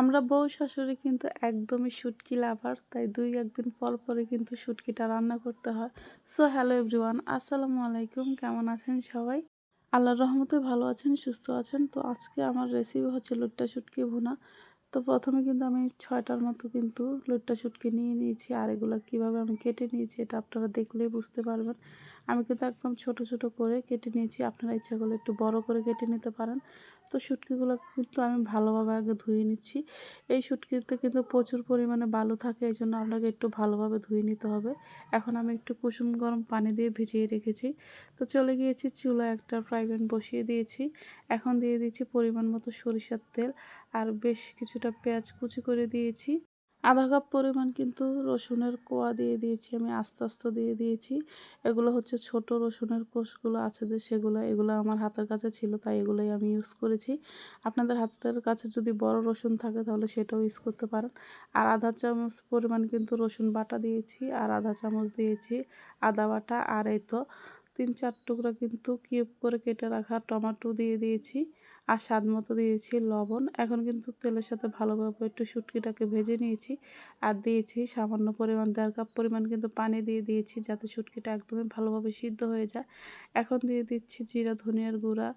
আমরা বউ শাশুড়ি কিন্তু একদমই শুটকি লাভার, তাই দুই একদিন পর পরে কিন্তু শুটকিটা রান্না করতে হয়। সো হ্যালো এভরিওয়ান, আসসালামু আলাইকুম, কেমন আছেন সবাই? আল্লাহর রহমতে ভালো আছেন, সুস্থ আছেন। তো আজকে আমার রেসিপি হচ্ছে লুট্টা শুটকি ভুনা। তো প্রথমে কিন্তু আমি ছয়টার মতো কিন্তু লুট্টা শুটকি নিয়ে নিয়েছি, আর এগুলো কীভাবে আমি কেটে নিয়েছি এটা আপনারা দেখলেই বুঝতে পারবেন। আমি কিন্তু একদম ছোট ছোট করে কেটে নিয়েছি, আপনারা ইচ্ছা করলে একটু বড় করে কেটে নিতে পারেন। তো শুটকিগুলো কিন্তু আমি ভালোভাবে আগে ধুয়ে নিচ্ছি। এই শুটকিতে কিন্তু প্রচুর পরিমাণে বালু থাকে, এই জন্য আপনাকে একটু ভালোভাবে ধুয়ে নিতে হবে। এখন আমি একটু কুসুম গরম পানি দিয়ে ভিজিয়ে রেখেছি। তো চলে গিয়েছি চুলা একটা ফ্রাই প্যান বসিয়ে দিয়েছি। এখন দিয়ে দিয়েছি পরিমাণ মতো সরিষার তেল আর বেশ কিছুটা পেঁয়াজ কুচি করে দিয়েছি। আধা কাপ পরিমাণ কিন্তু রসুনের কোয়া দিয়ে দিয়েছি, আমি আস্তে আস্তে দিয়ে দিয়েছি। এগুলো হচ্ছে ছোট রসুনের কোষগুলো আছে যে সেগুলো, এগুলো আমার হাতের কাছে ছিল, তাই এগুলোই আমি ইউজ করেছি। আপনাদের হাতের কাছে যদি বড় রসুন থাকে তাহলে সেটাও ইউজ করতে পারেন। আর আধা চামচ পরিমাণ কিন্তু রসুন বাটা দিয়েছি, আর আধা চামচ দিয়েছি আদা বাটা। আর এই তো তিন চার টুকরা কিন্তু কিউব করে কেটে রাখা টমেটো দিয়ে দিয়েছি আর স্বাদ মতো দিয়েছি লবণ। এখন কিন্তু তেলের সাথে ভালোভাবে একটু শুটকিটাকে ভেজে নিয়েছি আর দিয়েছি সামান্য পরিমাণ, দেড় কাপ পরিমাণ কিন্তু পানি দিয়ে দিয়েছি যাতে শুটকিটা একদমই ভালোভাবে সিদ্ধ হয়ে যায়। এখন দিয়ে দিচ্ছি জিরা, ধনিয়ার গুঁড়া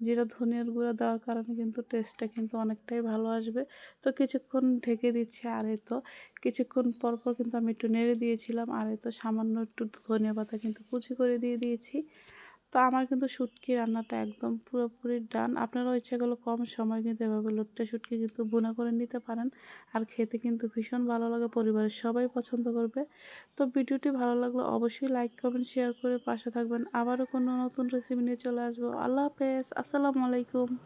জিরা ধনিয়ার গুঁড়া দেওয়ার কারণে কিন্তু টেস্টটা কিন্তু অনেকটাই ভালো আসবে। তো কিছুক্ষণ ঢেকে দিচ্ছি আর এ তো। কিছুক্ষণ পরপর পর কিন্তু আমি একটু নেড়ে দিয়েছিলাম। আর এ তো সামান্য একটু ধনিয়া পাতা কিন্তু কুচি করে দিয়ে দিয়েছি। তো আমার কিন্তু শুটকি রান্নাটা একদম পুরোপুরি ডান। আপনারাও ইচ্ছা করলে কম সময় কিন্তু এভাবে লোটটা শুটকি কিন্তু বোনা করে নিতে পারেন। আর খেতে কিন্তু ভীষণ ভালো লাগে, পরিবারের সবাই পছন্দ করবে। তো ভিডিওটি ভালো লাগলে অবশ্যই লাইক করবেন শেয়ার করে পাশে থাকবেন। আবারও কোনো নতুন রেসিপি নিয়ে চলে আসব। আল্লাহ হাফেজ, আসসালামু আলাইকুম।